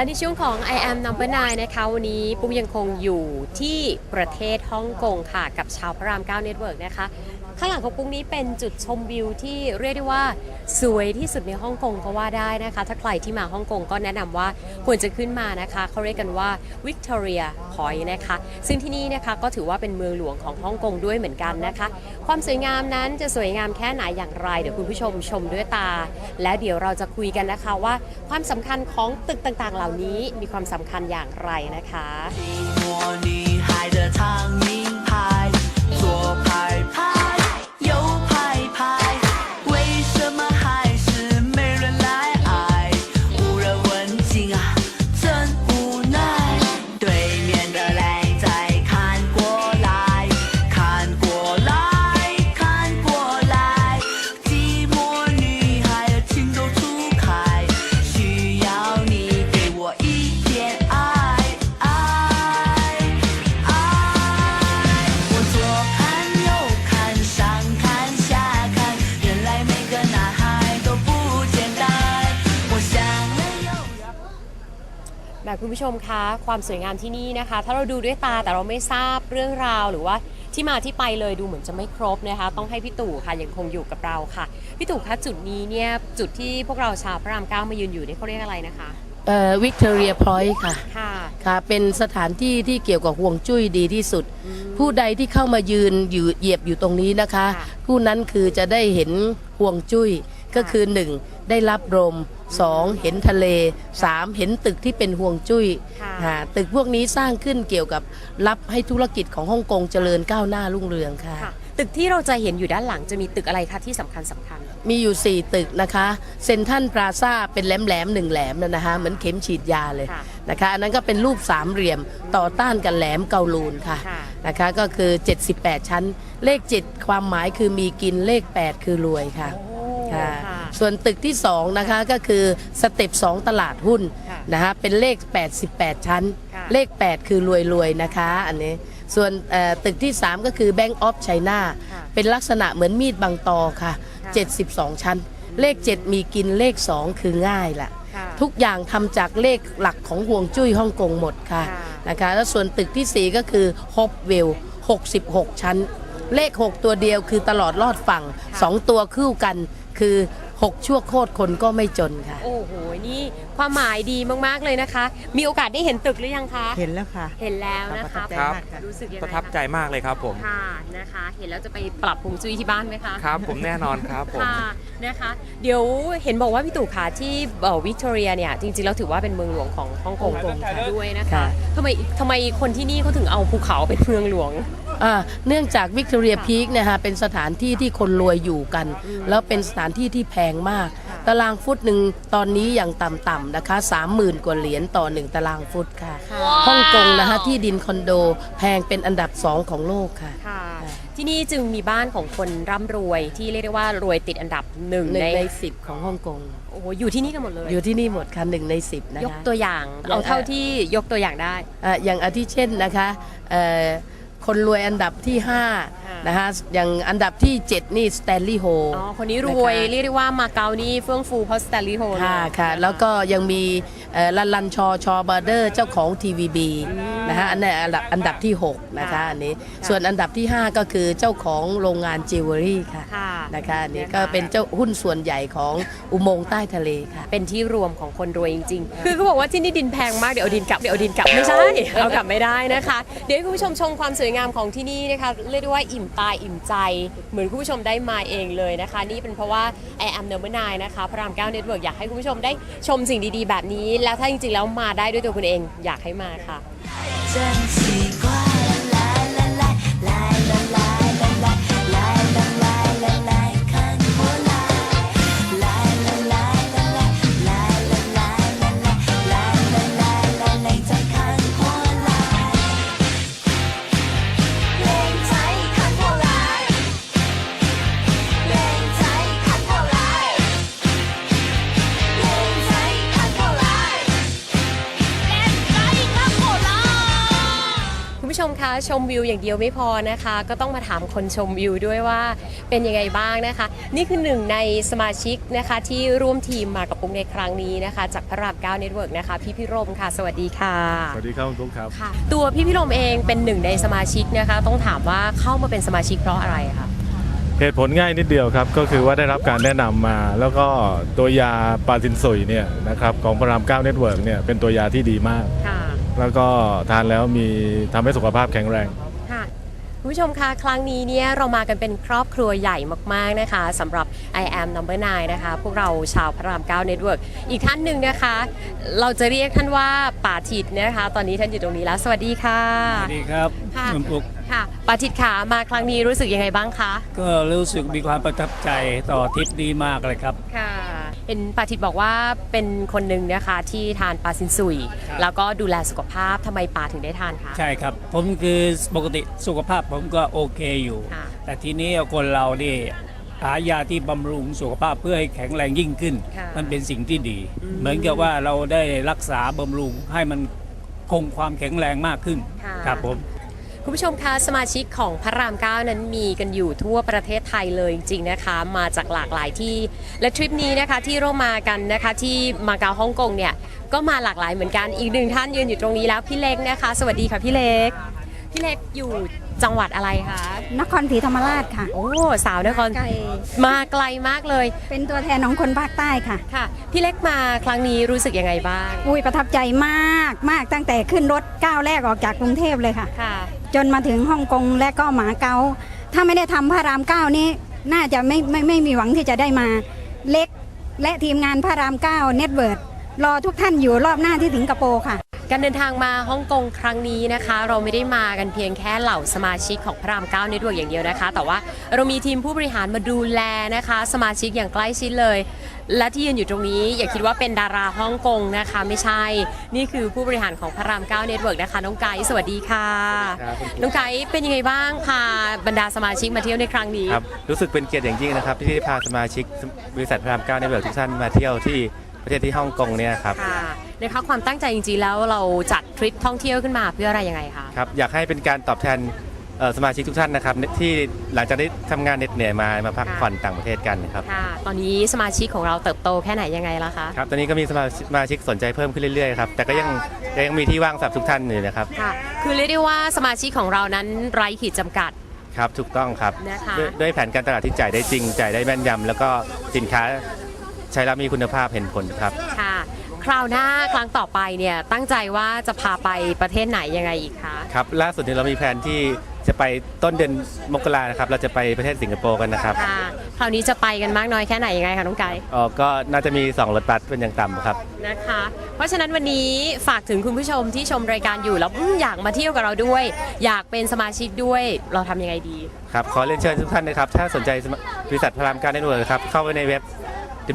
และในช่วงของ I am number 9นะคะวันนี้ปุ๊กยังคงอยู่ที่ประเทศฮ่องกงค่ะ กับชาวพระราม9 Network นะคะ ข้างหลังของปุ๊กนี้เป็นจุดชมวิวที่เรียกได้ว่าสวยที่สุดในฮ่องกงก็ว่าได้นะคะ ถ้าใครที่มาฮ่องกงก็แนะนำว่าควรจะขึ้นมานะคะเขาเรียกกันว่า Victoria Point นะคะ ซึ่งที่นี่นะคะก็ถือว่าเป็นเมืองหลวงของฮ่องกงด้วยเหมือนกันนะคะ ความสวยงามนั้นจะสวยงามแค่ไหนอย่างไร เดี๋ยวคุณผู้ชมชมด้วยตา และเดี๋ยวเราจะคุยกันนะคะว่าความสำคัญของตึกต่างๆ เหล่านี้มีความสำคัญอย่างไรนะคะ คุณผู้ชมคะความสวยงามที่นี่นะคะ ถ้าเราดูด้วยตาแต่เราไม่ทราบเรื่องราวหรือว่าที่มาที่ไปเลยดูเหมือนจะไม่ครบนะคะ ต้องให้พี่ตู่ค่ะยังคงอยู่กับเราค่ะพี่ตู่คะจุดนี้เนี่ยจุดที่พวกเราชาวพระรามเก้ามายืนอยู่นี่เขาเรียกอะไรนะคะเอ่อวิกตอเรียพอยต์ค่ะค่ะค่ะ เป็นสถานที่ที่เกี่ยวกับห่วงจุ้ยดีที่สุดผู้ใดที่เข้ามายืนอยู่เหยียบอยู่ตรงนี้นะคะ ค่ะผู้นั้นคือจะได้เห็นห่วงจุ้ยก็คือ 1. ได้รับลม 2. เห็นทะเล 3. เห็นตึกที่เป็นห่วงจุ้ยค่ะอ่าตึกพวกนี้สร้างขึ้นเกี่ยวกับรับให้ธุรกิจของฮ่องกงเจริญก้าวหน้ารุ่งเรืองค่ะค่ะตึกที่เราจะเห็นอยู่ด้านหลังจะมีตึกอะไรคะที่สำคัญสำคัญ มีอยู่ 4 ตึกนะคะเซนทันพลาซาเป็นแหลมแหลมๆหนึ่งแหลมนะนะคะเหมือนเข็มฉีดยาเลยค่ะนะคะอันนั้นก็เป็นรูปสามเหลี่ยมต่อต้านกันแหลมเกาลูนค่ะค่ะนะคะก็คือ 78 ชั้น เลข 7 ความหมายคือมีกินเลข 8 คือรวยค่ะโอ้ ค่ะ ค่ะ ส่วนตึกที่ 2 นะคะก็คือสเต็ป2ตลาดหุ้นค่ะนะคะเป็นเลข 88 ชั้น ค่ะ เลข 8 คือรวยรวยๆ นะคะอันนี้ ส่วนเอ่อตึกที่ 3 ก็คือ Bank of China ค่ะเป็นลักษณะเหมือนมีดบางตอค่ะ ค่ะ 72 ชั้น เลข 7 มีกินเลข 2 คือง่ายละค่ะ ทุกอย่างทำจากเลขหลักของห่วงจุ้ยฮ่องกงหมดค่ะค่ะ นะคะ แล้วส่วนตึกทีสี่ 4 ก็คือฮอปเวล 66 ชั้น เลข 6 ตัวเดียวคือตลอดรอดฝั่ง 2 ตัวคู่กัน คือ 6 ชั่วโคตรคนก็ไม่จนค่ะ โอ้โห นี่ความหมายดีมากๆเลยนะคะ มีโอกาสได้เห็นตึกหรือยังคะ เห็นแล้วค่ะ เห็นแล้วนะครัคะบประทับใจมากค่ะ รู้สึกยังไงประทับใจมากเลยครับผมค่ะนะคะ เห็นแล้วจะไปปรับปรุงจุ้ยที่บ้านไหมคะครับ ผมแน่นอนครับผม ค่ะนะคะ เดี๋ยวเห็นบอกว่าพี่ตู่ขาที่วิกตอเรียเนี่ยจริงๆแล้วถือว่าเป็นเมืองหลวงของฮ่องกงฮ่องกงค่ะด้วยนะคะค่ะ ทำไมทำไมคนที่นี่เขาถึงเอาภูเขาเป็นเมืองหลวง อ่าเนื่องจากวิกตอเรียพีคเนี่ยฮะเป็นสถานที่ที่คนรวยอยู่กัน แล้วเป็นสถานที่ที่แพงมาก ตารางฟุตหนึ่งตอนนี้อย่างต่ำๆนะคะ 30,000 กว่าเหรียญต่อหนึ่งตารางฟุตค่ะว้าวฮ่องกงนะคะที่ดินคอนโดแพงเป็นอันดับสองของโลกค่ะ ค่ะที่นี่จึงมีบ้านของคนร่ำรวยที่เรียกได้ว่ารวยติดอันดับหนึ่งหนึ่งในในสิบของฮ่องกง โอ้โหอยู่ที่นี่กันหมดเลย อยู่ที่นี่หมดค่ะหนึ่งในสิบนะยกคะตัวอย่างอย่างเอาเท่าที่ยกตัวอย่างได้ อะอย่างอาทิเช่นนะคะเอ่อ คนรวยอันดับที่ค่ะ5นะคะอย่างอันดับที่ 7 นี่สแตนลีย์โฮอ๋อคนนี้รวยเรียกได้ว่ามาเก๊านี่เฟื่องฟูเพราะสแตนลีย์โฮลค่ะค่ะ แล้วก็ยังมีเอ่อลันลันชอชอบาร์เดอร์เจ้าของ TVB นะคะอันนี้นอันดับอันดับที่ 6 นะคะอันนี้ส่วนอันดับที่ 5 ก็คือเจ้าของโรงงานจิวเวลรี่ค่ะค่ะนะคะอันนี้นะคะก็เป็นเจ้าหุ้นส่วนใหญ่ของอุโมงค์ใต้ทะเลค่ะ เป็นที่รวมของคนรวยจริงๆ คือเขาบอกว่าที่นี่ดินแพงมากเดี๋ยวเอาดินกลับเดี๋ยวเอาดินกลับไม่ใช่เอากลับไม่ได้นะคะ เดี๋ยวให้คุณผู้ชมชมความสวยงามของที่นี่นะคะเรียกได้ว่าอิ่มตาอิ่มใจ เหมือนคุณผู้ชมได้มาเองเลยนะคะ นี่เป็นเพราะว่า I am number 9นะคะพระรามเก้าเน็ตเวิร์กอยากให้คุณผู้ชมได้ชมสิ่งดีๆ แบบนี้ แล้วถ้าจริงๆแล้วมาได้ด้วยตัวคุณเองอยากให้มาค่ะ ชมวิวอย่างเดียวไม่พอนะคะ ก็ต้องมาถามคนชมวิวด้วยว่าเป็นยังไงบ้างนะคะ นี่คือหนึ่งในสมาชิกนะคะที่ร่วมทีมมากับปุ้งในครั้งนี้นะคะ จากพระรามเก้าเน็ตเวิร์กนะคะ พี่พิรมค่ะ สวัสดีค่ะ สวัสดีครับคุณตุ๊กครับ ค่ะ ตัวพี่พิรมเองเป็นหนึ่งในสมาชิกนะคะ ต้องถามว่าเข้ามาเป็นสมาชิกเพราะอะไรคะเหตุผลง่ายนิดเดียวครับ ก็คือว่าได้รับการแนะนำมา แล้วก็ตัวยาปาซินซุยเนี่ยนะครับของพระรามเก้าเน็ตเวิร์กเนี่ยเป็นตัวยาที่ดีมากค่ะ แล้วก็ทานแล้วมีทำให้สุขภาพแข็งแรง ค่ะคุณผู้ชมคะครั้งนี้เนี่ยเรามากันเป็นครอบครัวใหญ่มากๆนะคะสำหรับ I am number 9นะคะ พวกเราชาวพระราม9 Network อีกท่านหนึ่งนะคะ เราจะเรียกท่านว่าป่าทิดนะคะ ตอนนี้ท่านอยู่ตรงนี้แล้ว สวัสดีค่ะ สวัสดีครับค่ะ คุณปุ๊กค่ะป่าทิดขามาครั้งนี้รู้สึกยังไงบ้างคะ ก็รู้สึกมีความประทับใจต่อทริปดีมากเลยครับ ค่ะ เห็นป่าทิดบอกว่าเป็นคนหนึ่งนะคะที่ทานปลาซินซุยครับแล้วก็ดูแลสุขภาพทำไมป่าถึงได้ทานคะ ใช่ครับ ผมคือปกติสุขภาพผมก็โอเคอยู่ ค่ะ แต่ทีนี้คนเรานี่หายาที่บำรุงสุขภาพเพื่อให้แข็งแรงยิ่งขึ้น ค่ะมันเป็นสิ่งที่ดี อืมเหมือนกับว่าเราได้รักษาบำรุงให้มันคงความแข็งแรงมากขึ้นค่ะ ครับผม คุณผู้ชมคะสมาชิกของพระรามเก้านั้นมีกันอยู่ทั่วประเทศไทยเลยจริงๆนะคะ มาจากหลากหลายที่ และทริปนี้นะคะที่เรามากันนะคะที่มาเก๊าฮ่องกงเนี่ยก็มาหลากหลายเหมือนกันอีกหนึ่งท่านยืนอยู่ตรงนี้แล้วพี่เล็กนะคะ สวัสดีค่ะพี่เล็ก พี่เล็กอยู่จังหวัดอะไรคะนครศรีธรรมราชค่ะ โอ้สาวนครไกล มาไกลมากเลยเป็นตัวแทนของคนภาคใต้ค่ะ ค่ะ พี่เล็กมาครั้งนี้รู้สึกยังไงบ้างอุ้ยประทับใจมากมากตั้งแต่ขึ้นรถก้าวแรกออกจากกรุงเทพเลยค่ะ ค่ะ จนมาถึงฮ่องกงและก็หมาเกาถ้าไม่ได้ทำพระรามเก้านี่น่าจะไม่ไม่ไม่มีหวังที่จะได้มาเล็ก และทีมงานพระรามเก้าเน็ตเวิร์ดรอทุกท่านอยู่รอบหน้าที่สิงคโปร์ค่ะ การเดินทางมาฮ่องกงครั้งนี้นะคะ เราไม่ได้มากันเพียงแค่เหล่าสมาชิกของพระรามเก้าในดวงอย่างเดียวนะคะ แต่ว่าเรามีทีมผู้บริหารมาดูแลนะคะ สมาชิกอย่างใกล้ชิดเลย และที่ยืนอยู่ตรงนี้อย่าคิดว่าเป็นดาราฮ่องกงนะคะ ไม่ใช่ นี่คือผู้บริหารของพระรามเก้าเน็ตเวิร์กนะคะ น้องไก่สวัสดีค่ะ ครับคุณน้องไก่เป็นยังไงบ้างพาบรรดาสมาชิกมาเที่ยวในครั้งนี้ ครับรู้สึกเป็นเกียรติอย่างยิ่งนะครับที่ได้พาสมาชิกบริษัทพระรามเก้าในเบิร์กทุกท่านมาเที่ยวที่ประเทศที่ฮ่องกงเนี่ยครับค่ะนะคะความตั้งใจจริงๆแล้วเราจัดทริปท่องเที่ยวขึ้นมาเพื่ออะไรยังไงคะ ครับอยากให้เป็นการตอบแทนเอ่อ สมาชิกทุกท่านนะครับที่หลังจากได้ทำงานเหน็ดเหนื่อยมามาพักผ่อนต่างประเทศกันนะครับค่ะ ตอนนี้สมาชิกของเราเติบโตแค่ไหนยังไงแล้วคะ ครับตอนนี้ก็มีสมาชิกสมาชิกสนใจเพิ่มขึ้นเรื่อยๆครับแต่ก็ยังยังมีที่ว่างสำหรับทุกท่านอยู่นะครับค่ะ คือเรียกได้ว่าสมาชิกของเรานั้นไร้ขีดจำกัด ครับถูกต้องครับนะคะด้วยด้วยแผนการตลาดที่จ่ายได้จริงจ่ายได้แม่นยำแล้วก็สินค้าใช้แล้วมีคุณภาพเห็นผลครับ ค่ะ คราวหน้าครั้งต่อไปเนี่ยตั้งใจว่าจะพาไปประเทศไหนยังไงอีกคะ ครับล่าสุดนี้เรามีแผนที่ จะไปต้นเดือนมกรานะครับ เราจะไปประเทศสิงคโปร์กันนะครับค่ะคราวนี้จะไปกันมากน้อยแค่ไหนยังไงคะน้องไก่อ๋อก็น่าจะมี 2 รถบัสเป็นอย่างต่ำครับ นะคะ เพราะฉะนั้นวันนี้ฝากถึงคุณผู้ชมที่ชมรายการอยู่แล้วอืมอยากมาเที่ยวกับเราด้วย อยากเป็นสมาชิกด้วยเราทำยังไงดี ครับ ขอเรียนเชิญทุกท่านนะครับ ถ้าสนใจสมาบริษัทพระรามเก้าเน็ตเวิร์กครับ เข้าไปในเว็บ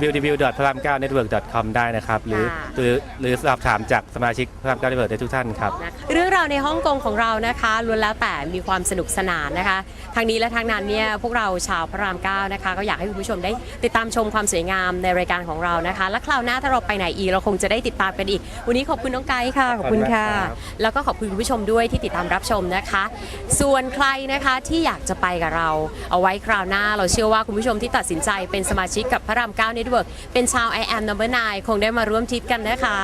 www. พระรามเก้า network com ได้นะครับ หรือค่ะ หรือหรือสอบถามจากสมาชิกพระรามเก้าเน็ตเวิร์กได้ทุกท่านครับ นะคะเรื่องราวในฮ่องกงของเรานะคะล้วนแล้วแต่มีความสนุกสนานนะคะ ทางนี้และทางนั้นเนี่ยพวกเราชาวพระรามเก้านะคะ ก็อยากให้คุณผู้ชมได้ติดตามชมความสวยงามในรายการของเรานะคะ และคราวหน้าถ้าเราไปไหนอีกเราคงจะได้ติดตามกันอีก วันนี้ขอบคุณน้องไกด์ค่ะขอบคุณค่ะ ขอบคุณมากครับ แล้วก็ขอบคุณคุณผู้ชมด้วยที่ติดตามรับชมนะคะ ส่วนใครนะคะที่อยากจะไปกับเรา เอาไว้คราวหน้าเราเชื่อว่าคุณผู้ชมที่ตัดสินใจเป็นสมาชิกกับพระรามเก้าเน็ตเวิร์กเป็นชาว I am number 9 คงได้มาร่วมทริปกันนะคะ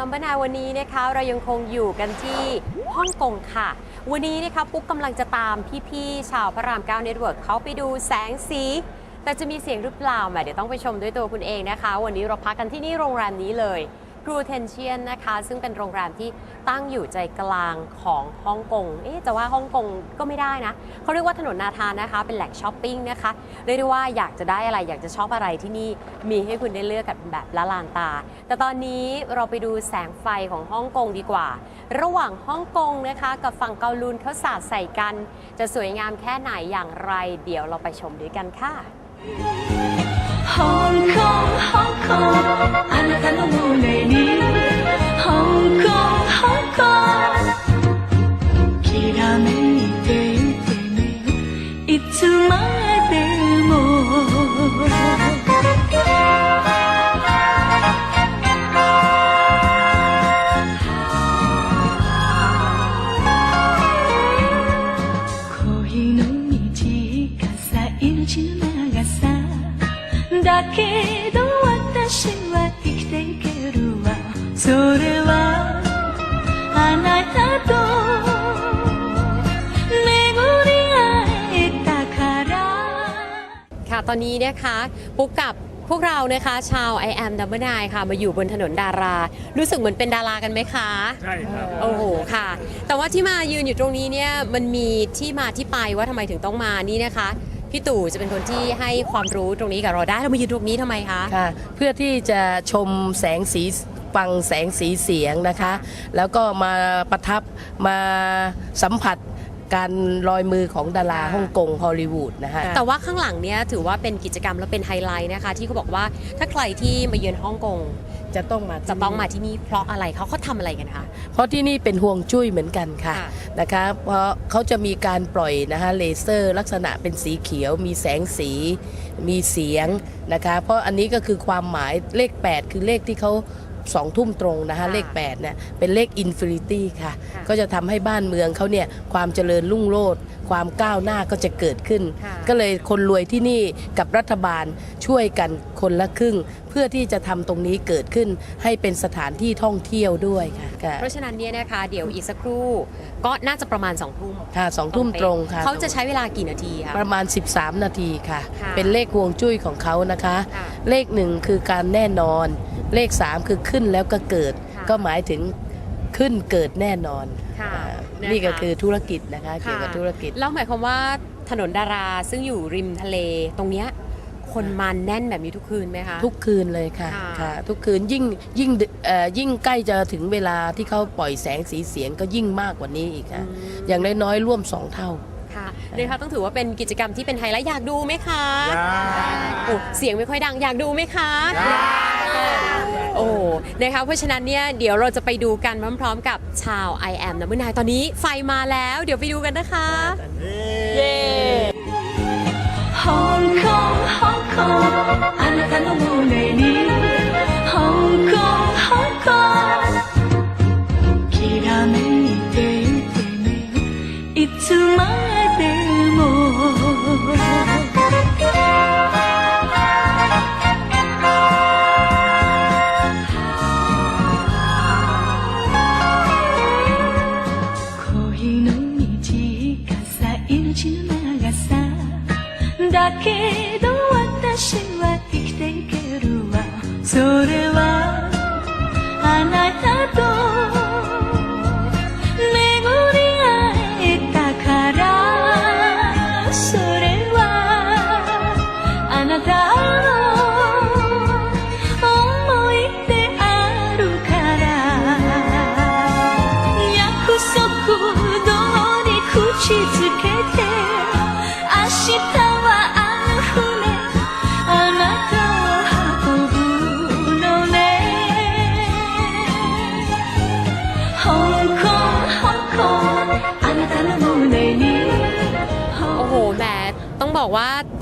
I am number nine วันนี้นะคะเรายังคงอยู่กันที่ฮ่องกงค่ะ วันนี้นะคะปุ๊กกำลังจะตามพี่ๆชาวพระรามเก้าเน็ตเขาไปดูแสงสี แต่จะมีเสียงหรือเปล่าแหมเดี๋ยวต้องไปชมด้วยตัวคุณเองนะคะ วันนี้เราพักกันที่นี่โรงแรมนี้เลย กรูเทนเชียนนะคะ ซึ่งเป็นโรงแรมที่ตั้งอยู่ใจกลางของฮ่องกง เอ๊ะจะว่าฮ่องกงก็ไม่ได้นะ เขาเรียกว่าถนนนาทานนะคะ เป็นแหล่งช้อปปิ้งนะคะ เรียกได้ว่าอยากจะได้อะไรอยากจะชอบอะไรที่นี่มีให้คุณได้เลือกกันแบบละลานตา แต่ตอนนี้เราไปดูแสงไฟของฮ่องกงดีกว่า ระหว่างฮ่องกงนะคะ กับฝั่งเกาลูนเขาสาดใส่กัน จะสวยงามแค่ไหนอย่างไร เดี๋ยวเราไปชมด้วยกันค่ะ Hong Kong, Hong Kong, 阿拉斯的茉莉莉。Hong Kong, Hong Kong。 ตอนนี้นะคะปุ๊กกับพวกเรานะคะชาว I am Number Nine ค่ะมาอยู่บนถนนดารา รู้สึกเหมือนเป็นดารากันไหมคะ ใช่ครับ โอ้โหค่ะ แต่ว่าที่มายืนอยู่ตรงนี้เนี่ยมันมีที่มาที่ไปว่าทำไมถึงต้องมานี่นะคะพี่ตู่จะเป็นคนที่ให้ความรู้ตรงนี้กับเราได้เรามายืนตรงนี้ทำไมคะ ค่ะเพื่อที่จะชมแสงสีฟังแสงสีเสียงนะคะ แล้วก็มาประทับมาสัมผัส การลอยมือของดาราค่ะฮ่องกงฮอลลีวูดนะคะแต่ว่าข้างหลังเนี่ยถือว่าเป็นกิจกรรมและเป็นไฮไลท์นะคะ ที่เขาบอกว่าถ้าใครที่มาเยือนฮ่องกงจะต้องมาจะต้องมาที่นี่เพราะอะไรเขาเขาทำอะไรกันคะ เพราะที่นี่เป็นห่วงจุ้ยเหมือนกันค่ะค่ะนะคะ เพราะเขาจะมีการปล่อยนะคะเลเซอร์ลักษณะเป็นสีเขียว มีแสงสี มีเสียงนะคะ เพราะอันนี้ก็คือความหมายเลข 8 คือเลขที่เขา สองทุ่มตรงนะคะค่ะเลข8เนี่ยเป็นเลขอินฟินิตี้ค่ะค่ะ ก็จะทำให้บ้านเมืองเขาเนี่ยความเจริญรุ่งโรจน์ ความก้าวหน้าก็จะเกิดขึ้น ค่ะ ก็เลยคนรวยที่นี่กับรัฐบาลช่วยกันคนละครึ่ง เพื่อที่จะทำตรงนี้เกิดขึ้นให้เป็นสถานที่ท่องเที่ยวด้วยค่ะค่ะเพราะฉะนั้นเนี่ยนะคะเดี๋ยวอีกสักครู่ก็น่าจะประมาณ2องทุ่มค่ะสองทุ่มตรงค่ะ เขาจะใช้เวลากี่นาทีคะ ประมาณ 13 นาทีค่ะ ค่ะเป็นเลขห่วงจุ้ยของเขานะคะ ค่ะเลขหนึ่งคือการแน่นอน เลข 3 คือขึ้นแล้วก็เกิด ค่ะ ก็หมายถึงขึ้นเกิดแน่นอนค่ะ อ่านะคะนี่ก็คือธุรกิจนะคะเกี่ยวกับธุรกิจ แล้วหมายความว่าถนนดาราซึ่งอยู่ริมทะเลตรงเนี้ยคนมาแน่นแบบนี้ทุกคืนไหมคะ ทุกคืนเลยค่ะค่ะค่ะทุกคืนยิ่งยิ่งดึกเอ่อยิ่งใกล้จะถึงเวลาที่เขาปล่อยแสงสีเสียงก็ยิ่งมากกว่านี้อีกค่ะ อย่างน้อยๆร่วม2เท่าค่ะนะคะต้องถือว่าเป็นกิจกรรมที่เป็นไฮไลท์อยากดูไหมคะโอ้เสียงไม่ค่อยดังอยากดูไหมคะโอ้นะคะเพราะฉะนั้นเนี่ยเดี๋ยวเราจะไปดูกันพร้อมๆ กับชาว I am นะเมื่อนายตอนนี้ไฟมาแล้ว เดี๋ยวไปดูกันนะคะ เย้ 香港香港あなたの それ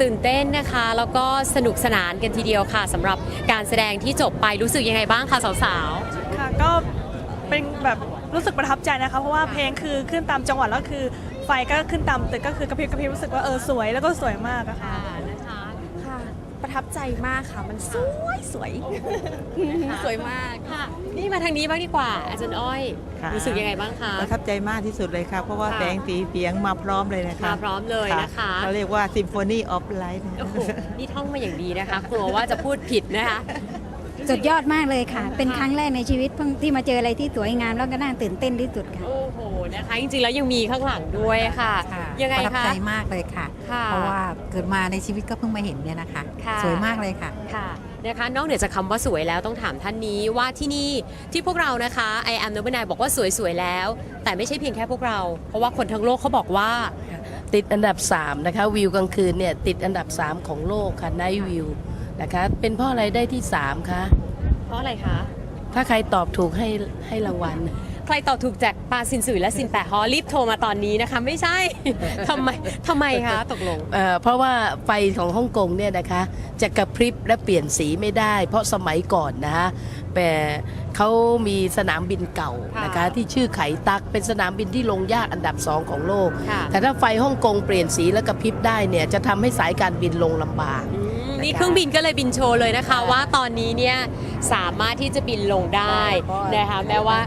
ตื่นเต้นนะคะ แล้วก็สนุกสนานกันทีเดียวค่ะสำหรับการแสดงที่จบไปรู้สึกยังไงบ้างคะสาวค่ะก็เป็นแบบรู้สึกประทับใจนะคะ เพราะว่าเพลงคือขึ้นตามจังหวัดแล้วคือไฟก็ขึ้นตามตึกก็คือกระพริบกระพริบรู้สึกว่าเออสวยแล้วก็สวยมากอะค่ะค่ะนะคะค่ะ ประทับใจมากค่ะ มันสวยสวยสวยมากค่ะ นี่มาทางนี้บ้างดีกว่าอาจารย์อ้อย ค่ะรู้สึกยังไงบ้างคะ ประทับใจมากที่สุดเลยค่ะ เพราะว่าค่ะ แสงสีเสียงมาพร้อมเลยนะคะมาพร้อมเลยนะคะเขาเรียกว่า Symphony of Light โอ้โหนี่ท่องมาอย่างดีนะคะ กลัวว่าจะพูดผิดนะคะ สุดยอดมากเลยค่ะ เป็นครั้งแรกในชีวิตเพิ่งที่มาเจออะไรที่สวยงามแล้วก็น่าตื่นเต้นที่สุดค่ะ โอ้โห นะคะ จริงๆแล้วยังมีข้างหลังด้วยค่ะ ยังไงประทับคะ ใจมากเลยค่ะ ค่ะเพราะว่าเกิดมาในชีวิตก็เพิ่งมาเห็นเนี่ยนะคะ ค่ะ สวยมากเลยค่ะ ค่ะนะคะนอกเหนือจากคำว่าสวยแล้วต้องถามท่านนี้ว่าที่นี่ที่พวกเรานะคะ I am n o b l e บอกว่าสวยๆแล้ว แต่ไม่ใช่เพียงแค่พวกเรา เพราะว่าคนทั้งโลกเขาบอกว่า ติดอันดับ 3 นะคะ วิวกลางคืนเนี่ย ติดอันดับ 3 ของโลกค่ะไนท์วิวนะคะ เป็นเพราะอะไรได้ที่ 3 คะ เพราะอะไรคะ ถ้าใครตอบถูกให้ให้รางวัล ใครตอบถูกจากปาซินสุยและซินแปะฮอรีบโทรมาตอนนี้นะคะ ไม่ใช่ ทำไมทำไมคะตกลง เอ่อเพราะว่าไฟของฮ่องกงเนี่ยนะคะจะกระพริบและเปลี่ยนสีไม่ได้ เพราะสมัยก่อนนะคะแต่เขามีสนามบินเก่านะคะค่ะที่ชื่อไขตักเป็นสนามบินที่ลงยากอันดับสองของโลก ค่ะ แต่ถ้าไฟฮ่องกงเปลี่ยนสีและกระพริบได้เนี่ยจะทำให้สายการบินลงลำบาก อืมนะคะนี่เครื่องบินก็เลยบินโชว์เลยนะคะค่ะว่าตอนนี้เนี่ยสามารถที่จะบินลงได้เพราะนะคะแม้ว่า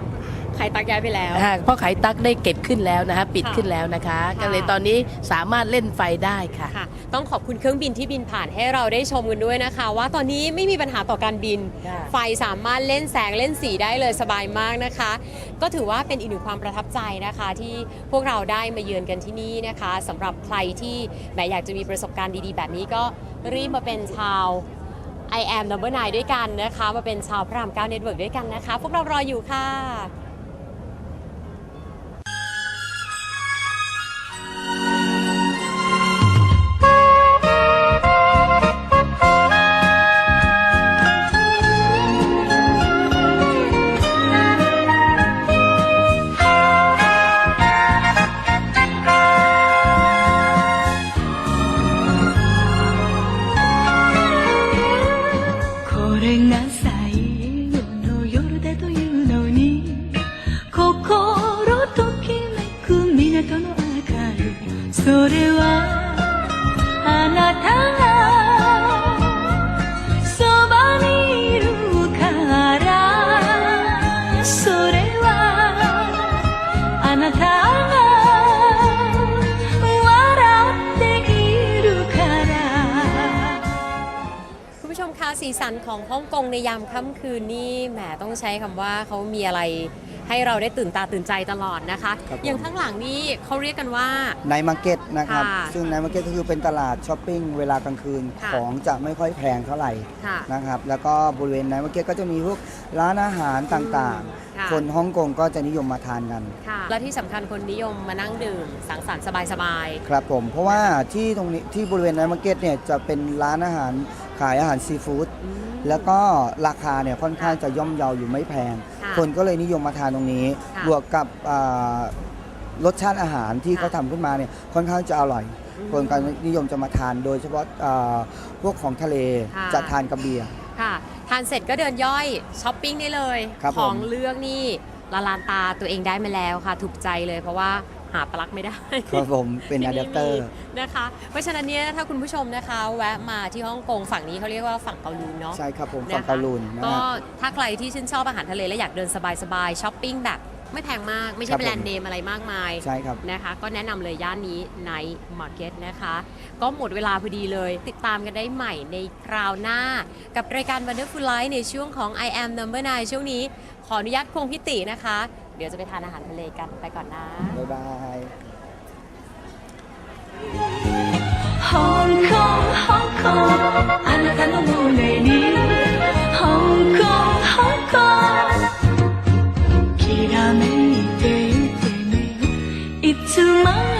ใครตักย้ายไปแล้ว อ่าเพราะไขตักได้เก็บขึ้นแล้วนะคะปิดค่ะ ขึ้นแล้วนะคะค่ะก็เลยตอนนี้สามารถเล่นไฟได้ค่ะ ค่ะ ต้องขอบคุณเครื่องบินที่บินผ่านให้เราได้ชมกันด้วยนะคะ ว่าตอนนี้ไม่มีปัญหาต่อการบิน ค่ะ ไฟสามารถเล่นแสงเล่นสีได้เลยสบายมากนะคะ ก็ถือว่าเป็นอีกหนึ่งความประทับใจนะคะ ที่พวกเราได้มาเยือนกันที่นี่นะคะสำหรับใครที่แหมอยากจะมีประสบการณ์ดีๆ แบบนี้ก็รีบมาเป็นชาว I am number 9ด้วยกันนะคะ มาเป็นชาวพระราม9 Network ด้วยกันนะคะ พวกเรารออยู่ค่ะ それはあなたがそばにいるからそれはあなたが笑っているから คุณผู้ชมคะสีสันของฮ่องกงในยามค่ำคืนนี่แหมต้องใช้คำว่าเขามีอะไร ให้เราได้ตื่นตาตื่นใจตลอดนะคะ ครับผม อย่างข้างหลังนี่เขาเรียกกันว่าไนท์มาร์เก็ตนะครับ ค่ะซึ่งไนท์มาร์เก็ตก็คือเป็นตลาดช้อปปิ้งเวลากลางคืนค่ะ ของจะไม่ค่อยแพงเท่าไหร่ค่ะ นะครับ แล้วก็บริเวณไนท์มาร์เก็ตก็จะมีพวกร้านอาหารต่างค่ะ ๆ คนฮ่องกงก็จะนิยมมาทานกัน ค่ะ และที่สำคัญคนนิยมมานั่งดื่ม สังสรรค์สบายครับผม เพราะว่าที่ตรงนี้ที่บริเวณไนท์มาร์เก็ตเนี่ยจะเป็นร้านอาหารขายอาหารซีฟู้ด ๆอืม แล้วก็ราคาเนี่ยค่อนข้างจะย่อมเยาอยู่ไม่แพง ค่ะคนก็เลยนิยมมาทานตรงนี้ ค่ะบวกกับอ่ารสชาติอาหารที่ค่ะเขาทำขึ้นมาเนี่ยค่อนข้างจะอร่อย คนก็นิยมจะมาทานโดยเฉพาะอ่าพวกของทะเลค่ะ จะทานกับเบียร์ ค่ะทานเสร็จก็เดินย่อยช้อปปิ้งได้เลย ครับของผมเลือกนี่ละลานตาตัวเองได้มาแล้วค่ะ ถูกใจเลยเพราะว่า หาปลั๊กไม่ได้ครับผมเป็นที่อะแดปเตอร์มีนะคะ เพราะฉะนั้นเนี่ยถ้าคุณผู้ชมนะคะ แวะมาที่ฮ่องกงฝั่งนี้เขาเรียกว่าฝั่งเกาหลีเนาะใช่ครับผมนะคะฝั่งเกาลูนนะก็ฮะ ถ้าใครที่ชื่นชอบอาหารทะเลและอยากเดินสบายๆช้อปปิ้งแบบไม่แพงมากไม่คใช่รับผม แบรนด์เนมอะไรมากมาย ใช่ครับ นะคะก็แนะนำเลยย่านนี้ Night Market นะคะ ก็หมดเวลาพอดีเลย ติดตามกันได้ใหม่ในคราวหน้า กับรายการ Wonderful Life ในช่วงของ I am number 9 ช่วงนี้ ขออนุญาตคงพิตินะคะเดี๋ยวจะไปทานอาหารทะเลกันไปก่อนนะ บ๊ายบาย 香港香港あなたの胸に香港香港きらめいていてねいつまで